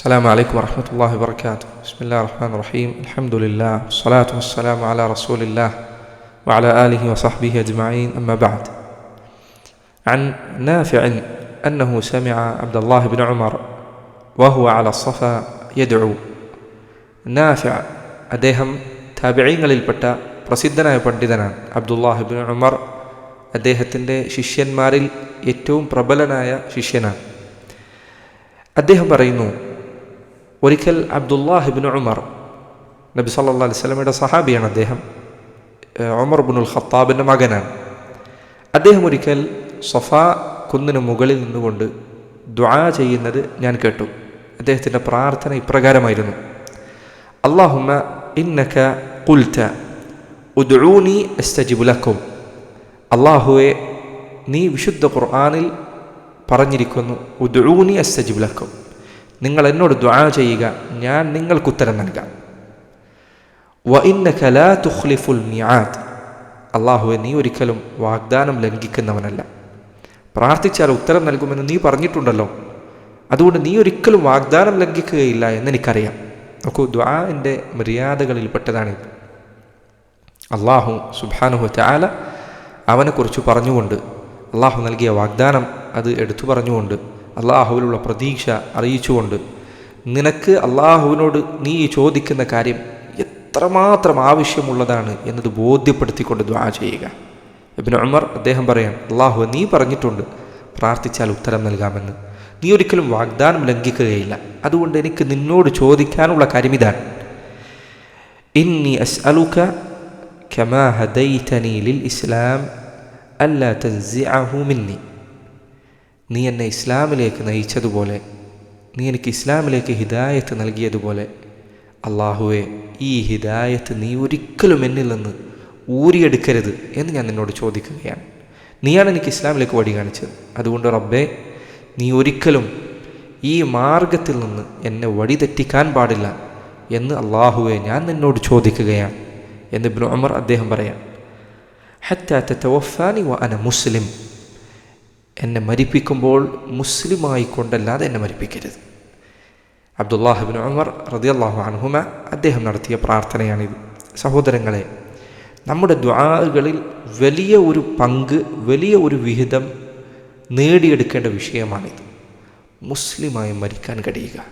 السلام عليكم ورحمة الله وبركاته بسم الله الرحمن الرحيم الحمد لله والصلاة والسلام على رسول الله وعلى آله وصحبه أجمعين أما بعد عن نافع أنه سمع عبد الله بن عمر وهو على الصفا يدعو നാഫിഅ അദ്ദേഹം താബിഴയങ്ങളിൽപ്പെട്ട പ്രസിദ്ധനായ പണ്ഡിതനാണ് അബ്ദുല്ലാഹിബിൻ ഉമർ അദ്ദേഹത്തിൻ്റെ ശിഷ്യന്മാരിൽ ഏറ്റവും പ്രബലനായ ശിഷ്യനാണ് അദ്ദേഹം പറയുന്നു ഒരിക്കൽ അബ്ദുല്ലാഹിബിൻ ഉമർ നബി സല്ലാ അലൈഹി സ്വലമയുടെ സഹാബിയാണ് അദ്ദേഹം ഉമർ ബിനുൽ ഖത്താബിന്റെ മകനാണ്. അദ്ദേഹം ഒരിക്കൽ സൊഫ കുന്നിന് മുകളിൽ നിന്നുകൊണ്ട് ദ്വാ ചെയ്യുന്നത് ഞാൻ കേട്ടു. അദ്ദേഹത്തിന്റെ പ്രാർത്ഥന ഇപ്രകാരമായിരുന്നു. അള്ളാഹുമ്മ ഇന്നക കുൽത്ത ഉദ്ഊനി എസ്തജിബുലക്കും അള്ളാഹുവെ നീ വിശുദ്ധ ഖുർആാനിൽ പറഞ്ഞിരിക്കുന്നു ഉദ്ഊനി അസ്തജിബു ലക്കും. നിങ്ങൾ എന്നോട് ദ്വാ ചെയ്യുക ഞാൻ നിങ്ങൾക്ക് ഉത്തരം നൽകാം. അള്ളാഹുവെ നീ ഒരിക്കലും വാഗ്ദാനം ലംഘിക്കുന്നവനല്ല. പ്രാർത്ഥിച്ചാൽ ഉത്തരം നൽകുമെന്ന് നീ പറഞ്ഞിട്ടുണ്ടല്ലോ. അതുകൊണ്ട് നീ ഒരിക്കലും വാഗ്ദാനം ലംഘിക്കുകയില്ല എന്നെനിക്കറിയാം. നോക്കൂ ദ്വാന്റെ മര്യാദകളിൽപ്പെട്ടതാണിത് അള്ളാഹു സുബാനുഹു ചാല അവനെക്കുറിച്ച് പറഞ്ഞുകൊണ്ട് അള്ളാഹു നൽകിയ വാഗ്ദാനം അത് എടുത്തു പറഞ്ഞുകൊണ്ട് അള്ളാഹുവിലുള്ള പ്രതീക്ഷ അറിയിച്ചുകൊണ്ട് നിനക്ക് അള്ളാഹുവിനോട് നീ ചോദിക്കുന്ന കാര്യം എത്രമാത്രം ആവശ്യമുള്ളതാണ് എന്നത് ബോധ്യപ്പെടുത്തിക്കൊണ്ട് ദ്വാ ചെയ്യുക. ഇബിൻ ഉമർ അദ്ദേഹം പറയാം അള്ളാഹു നീ പറഞ്ഞിട്ടുണ്ട്. പ്രാർത്ഥിച്ചാൽ ഉത്തരം നൽകാമെന്ന്. നീ ഒരിക്കലും വാഗ്ദാനം ലംഘിക്കുകയില്ല. അതുകൊണ്ട് എനിക്ക് നിന്നോട് ചോദിക്കാനുള്ള കാര്യം ഇതാണ്. ഇന്നി കമാ ലിൽ ഇസ്ലാം അല്ല തൻസിഅഹു നീ എന്നെ ഇസ്ലാമിലേക്ക് നയിച്ചതുപോലെ നീ എനിക്ക് ഇസ്ലാമിലേക്ക് ഹിദായത്ത് നൽകിയതുപോലെ അള്ളാഹുവെ ഈ ഹിദായത്ത് നീ ഒരിക്കലും എന്നിൽ നിന്ന് ഊരിയെടുക്കരുത് എന്ന് ഞാൻ നിന്നോട് ചോദിക്കുകയാണ്. നീയാണ് എനിക്ക് ഇസ്ലാമിലേക്ക് വഴി കാണിച്ചത്. അതുകൊണ്ട് റബ്ബേ നീ ഒരിക്കലും ഈ മാർഗത്തിൽ നിന്ന് എന്നെ വഴി തെറ്റിക്കാൻ പാടില്ല എന്ന് അള്ളാഹുവെ ഞാൻ നിന്നോട് ചോദിക്കുകയാണ് എന്ന് ഇബ്നു അദ്ദേഹം പറയാം. ഹത്ത തവഫാനി വ അന മുസ്ലിം. എന്നെ മരിപ്പിക്കുമ്പോൾ മുസ്ലിമായി കൊണ്ടല്ലാതെ എന്നെ മരിപ്പിക്കരുത്. അബ്ദുല്ലാഹിബിൻ ഉമർ റതിയല്ലാഹു അൻഹുമ അദ്ദേഹം നടത്തിയ പ്രാർത്ഥനയാണിത്. സഹോദരങ്ങളെ നമ്മുടെ ദ്വാകളിൽ വലിയ ഒരു പങ്ക് വലിയ ഒരു വിഹിതം നേടിയെടുക്കേണ്ട വിഷയമാണിത്. മുസ്ലിമായി മരിക്കാൻ കഴിയുക.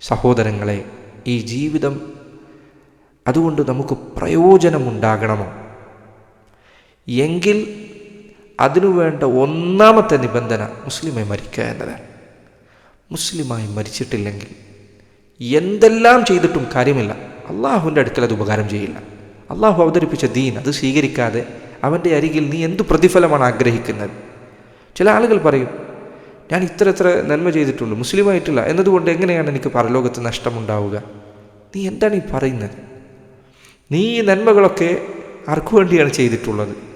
സഹോദരങ്ങളെ ഈ ജീവിതം അതുകൊണ്ട് നമുക്ക് പ്രയോജനമുണ്ടാകണമോ? എങ്കിൽ അതിനുവേണ്ട ഒന്നാമത്തെ നിബന്ധന മുസ്ലിമായി മരിക്കുക എന്നതാണ്. മുസ്ലിമായി മരിച്ചിട്ടില്ലെങ്കിൽ എന്തെല്ലാം ചെയ്തിട്ടും കാര്യമില്ല. അള്ളാഹുവിന്റെ അടുക്കൽ അത് ഉപകാരം ചെയ്യില്ല. അള്ളാഹു അവതരിപ്പിച്ച ദീൻ അത് സ്വീകരിക്കാതെ അവന്റെ അരികിൽ നീ എന്തു പ്രതിഫലമാണ് ആഗ്രഹിക്കുന്നത്? ചില ആളുകൾ പറയും ഞാൻ ഇത്ര എത്ര നന്മ ചെയ്തിട്ടുള്ളൂ മുസ്ലിമായിട്ടില്ല. എന്നതുകൊണ്ട് എങ്ങനെയാണ് എനിക്ക് പരലോകത്ത് നഷ്ടമുണ്ടാവുക? നീ എന്താണ് ഈ പറയുന്നത്? നീ ഈ നന്മകളൊക്കെ ആർക്കു വേണ്ടിയാണ് ചെയ്തിട്ടുള്ളത്?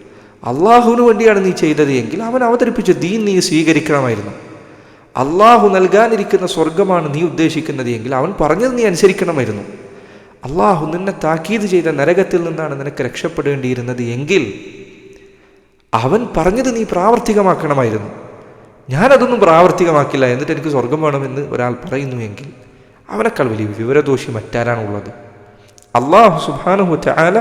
അള്ളാഹുവിന് വേണ്ടിയാണ് നീ ചെയ്തത് എങ്കിൽ അവൻ അവതരിപ്പിച്ച ദീൻ നീ സ്വീകരിക്കണമായിരുന്നു. അള്ളാഹു നൽകാനിരിക്കുന്ന സ്വർഗമാണ് നീ ഉദ്ദേശിക്കുന്നത് എങ്കിൽ അവൻ പറഞ്ഞത് നീ അനുസരിക്കണമായിരുന്നു. അള്ളാഹു നിന്നെ താക്കീത് ചെയ്ത നരകത്തിൽ നിന്നാണ് നിനക്ക് രക്ഷപ്പെടേണ്ടിയിരുന്നത് എങ്കിൽ അവൻ പറഞ്ഞത് നീ പ്രാവർത്തികമാക്കണമായിരുന്നു. ഞാനതൊന്നും പ്രാവർത്തികമാക്കില്ല എന്നിട്ട് എനിക്ക് സ്വർഗം വേണമെന്ന് ഒരാൾ പറയുന്നു എങ്കിൽ അവനേക്കാൾ വലിയ വിവരദോഷി മറ്റാരാണുള്ളത്? അള്ളാഹു സുബാനുഹു ചാല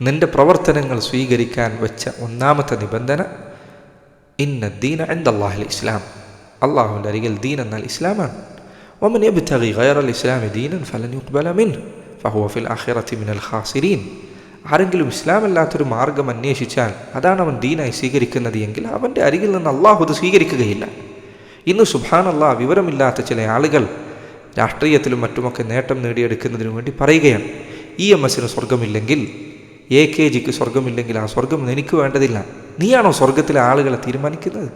നിന്റെ പ്രവർത്തനങ്ങൾ സ്വീകരിക്കാൻ വെച്ച ഒന്നാമത്തെ നിബന്ധന ഇന്ന ദീന അള്ളാഹുൽ ഇസ്ലാം അള്ളാഹുവിൻ്റെ അരികിൽ ദീൻ എന്നാൽ ഇസ്ലാമാണ് ومن يبتغي غير الإسلام دينا فلن يقبل منه فهو في الآخرة من الخاسرين ആരെങ്കിലും ഇസ്ലാം അല്ലാത്തൊരു മാർഗം അന്വേഷിച്ചാൽ അതാണ് അവൻ ദീനായി സ്വീകരിക്കുന്നത് എങ്കിൽ അവൻ്റെ അരികിൽ നിന്ന് അള്ളാഹു അത് സ്വീകരിക്കുകയില്ല ഇന്ന് സുബാൻ അള്ളാഹ് വിവരമില്ലാത്ത ചില ആളുകൾ രാഷ്ട്രീയത്തിലും മറ്റുമൊക്കെ നേട്ടം നേടിയെടുക്കുന്നതിനു വേണ്ടി പറയുകയാണ് ഇ എം എസിന് സ്വർഗമില്ലെങ്കിൽ എ കെ ജിക്ക് സ്വർഗമില്ലെങ്കിൽ ആ സ്വർഗം എനിക്ക് വേണ്ടതില്ല. നീയാണോ സ്വർഗത്തിലെ ആളുകളെ തീരുമാനിക്കുന്നത്?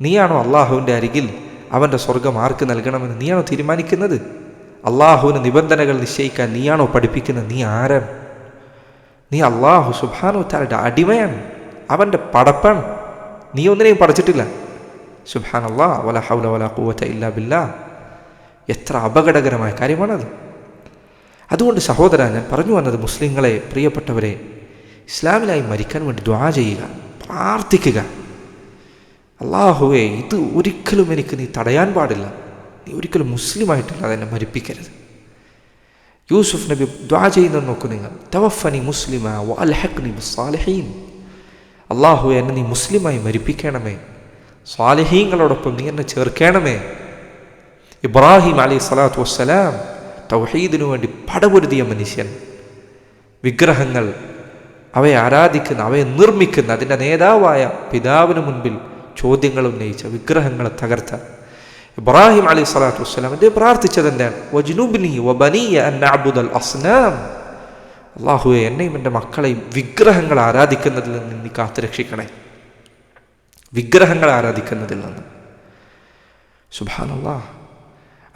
നീയാണോ അള്ളാഹുവിന്റെ അരികിൽ അവന്റെ സ്വർഗം ആർക്ക് നൽകണമെന്ന് നീയാണോ തീരുമാനിക്കുന്നത്? അള്ളാഹുവിന് നിബന്ധനകൾ നിശ്ചയിക്കാൻ നീയാണോ പഠിപ്പിക്കുന്നത്? നീ ആരാണ്? നീ അള്ളാഹു സുബാനു താരുടെ അടിമയാണ്. അവന്റെ പടപ്പാണ്. നീ ഒന്നിനെയും പഠിച്ചിട്ടില്ല സുബാൻ അള്ളാഹ് വല ഹൗല വല കൂവത്ത ഇല്ല ബില്ല എത്ര അപകടകരമായ കാര്യമാണത്. അതുകൊണ്ട് സഹോദര ഞാൻ പറഞ്ഞു വന്നത് മുസ്ലിങ്ങളെ പ്രിയപ്പെട്ടവരെ ഇസ്ലാമിലായി മരിക്കാൻ വേണ്ടി ദ്വാ ചെയ്യുക പ്രാർത്ഥിക്കുക. അള്ളാഹുവേ ഇത് ഒരിക്കലും എനിക്ക് നീ തടയാൻ പാടില്ല. നീ ഒരിക്കലും മുസ്ലിമായിട്ടില്ലാതെ എന്നെ മരിപ്പിക്കരുത്. യൂസുഫ് നബി ദ്വാ ചെയ്യുന്നത് നോക്കൂ നിങ്ങൾ. തവഫനി മുസ്ലിമ വാലഹക്നി ബിസ്സാലിഹീൻ. അള്ളാഹു എന്നെ നീ മുസ്ലിമായി മരിപ്പിക്കണമേ. സ്വാലഹീങ്ങളോടൊപ്പം നീ എന്നെ ചേർക്കണമേ. ഇബ്രാഹിം അലൈഹി സ്വലാത്തു വസ്സലാം തൗഹീദിനു വേണ്ടി പടപൊരുതിയ മനുഷ്യൻ. വിഗ്രഹങ്ങൾ അവയെ ആരാധിക്കുന്ന അവയെ നിർമ്മിക്കുന്ന അതിന്റെ നേതാവായ പിതാവിന് മുൻപിൽ ചോദ്യങ്ങൾ ഉന്നയിച്ച വിഗ്രഹങ്ങളെ തകർത്ത. ഇബ്രാഹിം അലി സ്വലാത്തു വസ്സലാം എന്തേ പ്രാർത്ഥിച്ചത് എന്താണ്? അസ്നാം. അള്ളാഹുവെ എന്നെയും എന്റെ മക്കളെയും വിഗ്രഹങ്ങൾ ആരാധിക്കുന്നതിൽ നിന്ന് നീ കാത്തുരക്ഷിക്കണേ. വിഗ്രഹങ്ങൾ ആരാധിക്കുന്നതിൽ നിന്ന്. സുബാനല്ലാ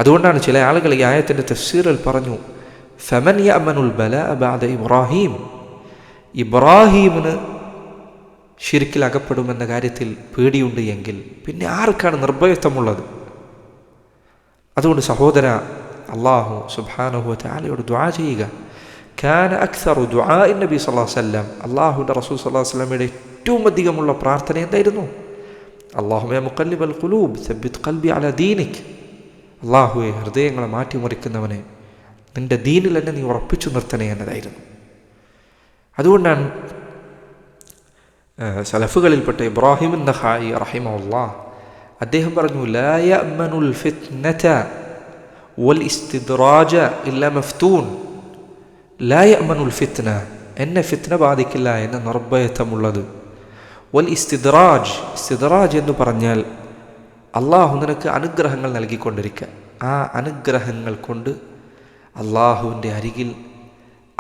അതുകൊണ്ടാണ് ചില ആളുകൾ ഈ ആയത്തിന്റെ തഫ്സീറിൽ പറഞ്ഞു ഫമൻ യമനുൽ ബല അബാദ ഇബ്രാഹിം. ഇബ്രാഹീമിന് ശിരിക്കിൽ അകപ്പെടുമെന്ന കാര്യത്തിൽ പേടിയുണ്ട് എങ്കിൽ പിന്നെ ആർക്കാണ് നിർഭയത്വമുള്ളത്? അതുകൊണ്ട് സഹോദര അള്ളാഹു സുബാനഹു താലയോട് ദ്വാ ചെയ്യുക. ഖാന അക്സറു ദ്വാ നബി സല്ലാ വല്ലം അള്ളാഹുവിന്റെ റസൂൽ സല്ലാ വല്ലമയുടെ ഏറ്റവും അധികമുള്ള പ്രാർത്ഥന എന്തായിരുന്നു? അള്ളാഹുമെ മുക്കല്ലിബൽ ഖുലൂബ് സബ്ബിത് ഖൽബി അല ദീനിക്. അള്ളാഹുവെ ഹൃദയങ്ങളെ മാറ്റിമറിക്കുന്നവനെ നിന്റെ ദീനിൽ തന്നെ നീ ഉറപ്പിച്ചു നിർത്തണേ എന്നതായിരുന്നു. അതുകൊണ്ടാണ് സലഫുകളിൽപ്പെട്ട ഇബ്രാഹിം നഹായി റഹിമുല്ലാ അദ്ദേഹം പറഞ്ഞു ലായമനുൽ ഫിത്നത വൽ ഇല്ല മഫ്തൂൻ. ലായമനുൽ ഫിത്ന എന്നെ ഫിത്ന ബാധിക്കില്ല എന്ന നിർഭയത്വമുള്ളത്. വൽ ഇസ്തിദ്റാജ് ഇസ്തിദ്റാജ് എന്ന് പറഞ്ഞാൽ അള്ളാഹു നിനക്ക് അനുഗ്രഹങ്ങൾ നൽകിക്കൊണ്ടിരിക്കുക ആ അനുഗ്രഹങ്ങൾ കൊണ്ട് അള്ളാഹുവിന്റെ അരികിൽ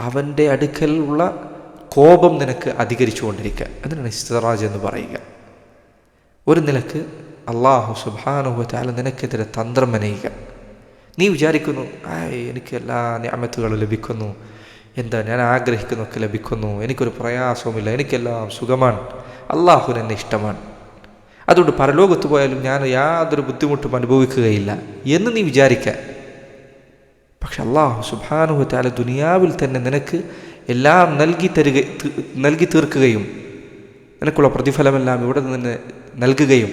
അവന്റെ അടുക്കലുള്ള കോപം നിനക്ക് അധികരിച്ചുകൊണ്ടിരിക്കുക അതിനാണ് ഇസ്തറാജ് എന്ന് പറയുക. ഒരു നിലയ്ക്ക് അള്ളാഹു സുബാനുഭവത്താല നിനക്കെതിരെ തന്ത്രം മെനയുക നീ വിചാരിക്കുന്നു എനിക്ക് എല്ലാ ഞാമത്തുകളും ലഭിക്കുന്നു. എന്താ ഞാൻ ആഗ്രഹിക്കുന്നൊക്കെ ലഭിക്കുന്നു. എനിക്കൊരു പ്രയാസവുമില്ല. എനിക്കെല്ലാം സുഖമാണ്. അള്ളാഹു എന്നെ ഇഷ്ടമാണ്. അതുകൊണ്ട് പരലോകത്ത് പോയാലും ഞാൻ യാതൊരു ബുദ്ധിമുട്ടും അനുഭവിക്കുകയില്ല എന്ന് നീ വിചാരിക്കുക പക്ഷെ അള്ളാഹു സുബാനുഭവത്താല ദുനിയാവിൽ തന്നെ നിനക്ക് എല്ലാം നൽകി തരിക നൽകി തീർക്കുകയും നിനക്കുള്ള പ്രതിഫലമെല്ലാം ഇവിടെ നിന്ന് നൽകുകയും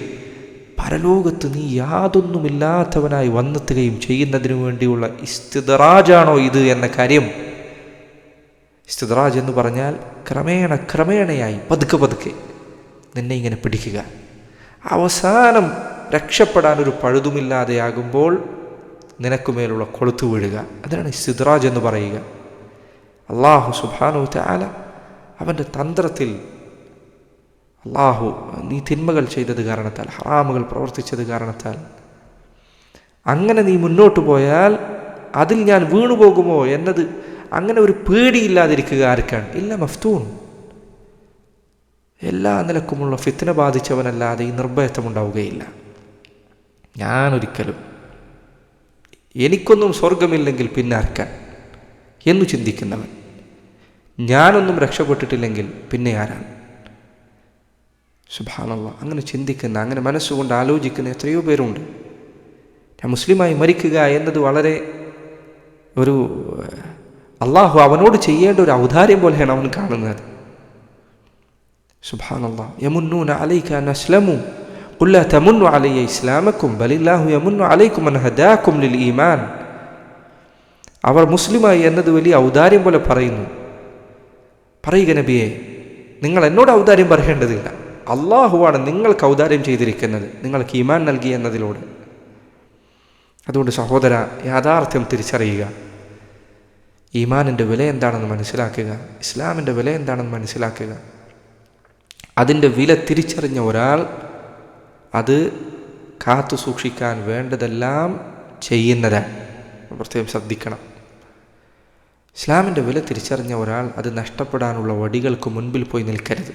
പരലോകത്ത് നീ യാതൊന്നുമില്ലാത്തവനായി വന്നെത്തുകയും ചെയ്യുന്നതിനു വേണ്ടിയുള്ള ഇസ്തിദറാജാണോ ഇത് എന്ന കാര്യം. ഇസ്തിദറാജ് എന്ന് പറഞ്ഞാൽ ക്രമേണ ക്രമേണയായി പതുക്കെ പതുക്കെ നിന്നെ ഇങ്ങനെ പിടിക്കുക. അവസാനം രക്ഷപ്പെടാൻ ഒരു പഴുതുമില്ലാതെയാകുമ്പോൾ നിനക്കുമേലുള്ള കൊളുത്തു വീഴുക. അതിനാണ് സിദ്റാജ് എന്ന് പറയുക. അള്ളാഹു സുബാനു താല അവന്റെ തന്ത്രത്തിൽ അള്ളാഹു നീ തിന്മകൾ ചെയ്തത് കാരണത്താൽ ഹറാമുകൾ പ്രവർത്തിച്ചത് കാരണത്താൽ അങ്ങനെ നീ മുന്നോട്ട് പോയാൽ അതിൽ ഞാൻ വീണുപോകുമോ എന്നത് അങ്ങനെ ഒരു പേടിയില്ലാതിരിക്കുക ആർക്കാണ്? ഇല്ല മഫ്തൂൺ. എല്ലാ നിലക്കുമുള്ള ഫിത്തിനെ ബാധിച്ചവനല്ലാതെ ഈ നിർഭയത്വമുണ്ടാവുകയില്ല. ഞാനൊരിക്കലും എനിക്കൊന്നും സ്വർഗമില്ലെങ്കിൽ പിന്നെ ആർക്കാൻ എന്നു ചിന്തിക്കുന്നവൻ. ഞാനൊന്നും രക്ഷപ്പെട്ടിട്ടില്ലെങ്കിൽ പിന്നെ ആരാണ്? സുഭാനുള്ള അങ്ങനെ ചിന്തിക്കുന്ന അങ്ങനെ മനസ്സുകൊണ്ട് ആലോചിക്കുന്ന എത്രയോ പേരുണ്ട്. ഞാൻ മുസ്ലിമായി മരിക്കുക എന്നത് വളരെ ഒരു അള്ളാഹു അവനോട് ചെയ്യേണ്ട ഒരു ഔദാര്യം പോലെയാണ് അവൻ കാണുന്നത്. സുബാനല്ല യമുന്നൂന അലൈക നസ്ലമു قل لا تمنوا علي إسلامكم بل الله يمن عليكم أن هداكم للإيمان അവർ മുസ്ലിമായി എന്നത് വലിയ ഔദാര്യം പോലെ പറയുന്നു പറയുക നബിയെ നിങ്ങൾ എന്നോട് ഔദാര്യം പറയേണ്ടതില്ല അള്ളാഹുവാണ് നിങ്ങൾക്ക് ഔദാര്യം ചെയ്തിരിക്കുന്നത് നിങ്ങൾക്ക് ഈമാൻ നൽകി എന്നതിലൂടെ അതുകൊണ്ട് സഹോദര യാഥാർത്ഥ്യം തിരിച്ചറിയുക ഈമാനിൻ്റെ വില എന്താണെന്ന് മനസ്സിലാക്കുക ഇസ്ലാമിൻ്റെ വില എന്താണെന്ന് മനസ്സിലാക്കുക അതിന്റെ വില തിരിച്ചറിഞ്ഞ ഒരാൾ അത് കാത്തു സൂക്ഷിക്കാൻ വേണ്ടതെല്ലാം ചെയ്യുന്നതാണ് പ്രത്യേകം ശ്രദ്ധിക്കണം. ഇസ്ലാമിന്റെ വില തിരിച്ചറിഞ്ഞ ഒരാൾ അത് നഷ്ടപ്പെടാനുള്ള വടികൾക്ക് മുൻപിൽ പോയി നിൽക്കരുത്.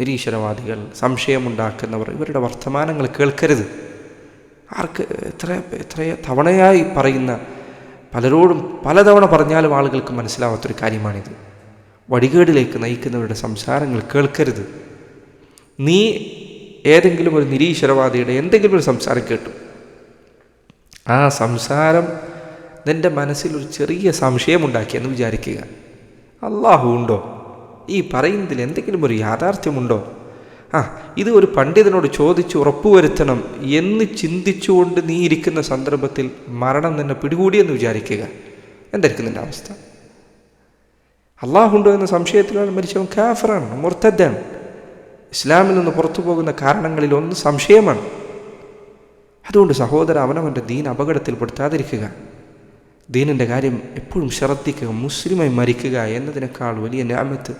നിരീശ്വരവാദികൾ സംശയമുണ്ടാക്കുന്നവർ ഇവരുടെ വർത്തമാനങ്ങൾ കേൾക്കരുത്. ആർക്ക് എത്ര എത്ര തവണയായി പറയുന്ന പലരോടും പലതവണ പറഞ്ഞാലും ആളുകൾക്ക് മനസ്സിലാവാത്തൊരു കാര്യമാണിത്. വടികേടിലേക്ക് നയിക്കുന്നവരുടെ സംസാരങ്ങൾ കേൾക്കരുത്. നീ ഏതെങ്കിലും ഒരു നിരീശ്വരവാദിയുടെ എന്തെങ്കിലും ഒരു സംസാരം കേട്ടു. ആ സംസാരം നിന്റെ മനസ്സിൽ ഒരു ചെറിയ സംശയമുണ്ടാക്കിയെന്ന് വിചാരിക്കുക. അള്ളാഹു ഉണ്ടോ? ഈ പറയുന്നതിൽ എന്തെങ്കിലും ഒരു യാഥാർത്ഥ്യമുണ്ടോ? ആ ഇത് ഒരു പണ്ഡിതനോട് ചോദിച്ച് ഉറപ്പുവരുത്തണം എന്ന് ചിന്തിച്ചുകൊണ്ട് നീ ഇരിക്കുന്ന സന്ദർഭത്തിൽ മരണം നിന്നെ പിടികൂടിയെന്ന് വിചാരിക്കുക. എന്തായിരിക്കും നിന്റെ അവസ്ഥ? അള്ളാഹുണ്ടോ എന്ന സംശയത്തിലാണ് മരിച്ചവൻ കാഫറാണ് മുർത്തദ്ദാണ്. ഇസ്ലാമിൽ നിന്ന് പുറത്തു പോകുന്ന കാരണങ്ങളിൽ ഒന്ന് സംശയമാണ്. അതുകൊണ്ട് സഹോദര അവനവന്റെ ദീൻ അപകടത്തിൽപ്പെടുത്താതിരിക്കുക. ദീനിന്റെ കാര്യം എപ്പോഴും ശ്രദ്ധിക്കുക മുസ്ലിമായി മരിക്കുക എന്നതിനേക്കാൾ വലിയ ഞാമത്ത്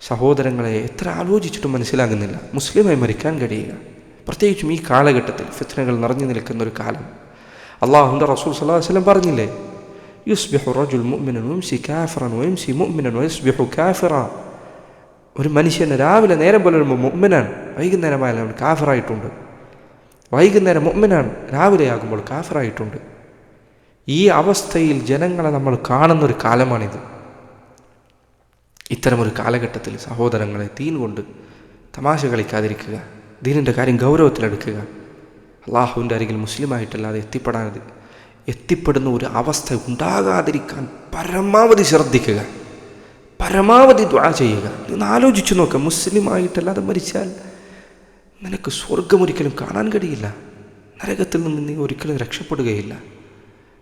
സഹോദരങ്ങളെ എത്ര ആലോചിച്ചിട്ടും മനസ്സിലാകുന്നില്ല. മുസ്ലിമായി മരിക്കാൻ കഴിയുക. പ്രത്യേകിച്ചും ഈ കാലഘട്ടത്തിൽ ഫിത്നകൾ നിറഞ്ഞു നിൽക്കുന്ന ഒരു കാലം. അള്ളാഹുന്റെ റസൂൽ സല്ലാഹു വസ്ലം പറഞ്ഞില്ലേ? യുസ്ബിഹു റജുൽ മുഅ്മിനൻ വയംസി കാഫിറൻ വയംസി മുഅ്മിനൻ വയസ്ബിഹു കാഫിറ. ഒരു മനുഷ്യന് രാവിലെ നേരം പോലെ വരുമ്പോൾ മുമ്മിനാണ് വൈകുന്നേരമായാലും അവൻ കാഫറായിട്ടുണ്ട്. വൈകുന്നേരം മുഅ്മിനാണ്. രാവിലെയാകുമ്പോൾ കാഫറായിട്ടുണ്ട്. ഈ അവസ്ഥയിൽ ജനങ്ങളെ നമ്മൾ കാണുന്നൊരു കാലമാണിത്. ഇത്തരമൊരു കാലഘട്ടത്തിൽ സഹോദരങ്ങളെ തീൻ കൊണ്ട് തമാശ കളിക്കാതിരിക്കുക ദീനിന്റെ കാര്യം ഗൗരവത്തിലെടുക്കുക അള്ളാഹുവിന്റെ അരികിൽ മുസ്ലിമായിട്ടല്ലാതെ എത്തിപ്പെടാതെ എത്തിപ്പെടുന്ന ഒരു അവസ്ഥ ഉണ്ടാകാതിരിക്കാൻ പരമാവധി ശ്രദ്ധിക്കുക. പരമാവധി ദ്വാ ചെയ്യുക ഇന്ന് ആലോചിച്ചു നോക്കുക മുസ്ലിമായിട്ടല്ലാതെ മരിച്ചാൽ നിനക്ക് സ്വർഗം ഒരിക്കലും കാണാൻ കഴിയില്ല നരകത്തിൽ നിന്ന് നീ ഒരിക്കലും രക്ഷപ്പെടുകയില്ല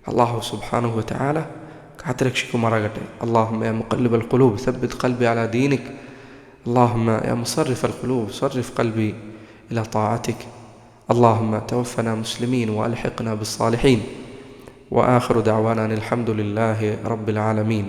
അള്ളാഹു സുബാനുഹു താല കാത്തുരക്ഷിക്കുമാറാകട്ടെ അള്ളാഹുമ്മ യാ മുഖല്ലിബൽ ഖുലൂബ് ثبت قلبي على دينك اللهم يا مصرف القلوب صرف قلبي إلى طاعتك اللهم توفنا مسلمين وألحقنا بالصالحين وآخر دعوانا أن الحمد لله رب العالمين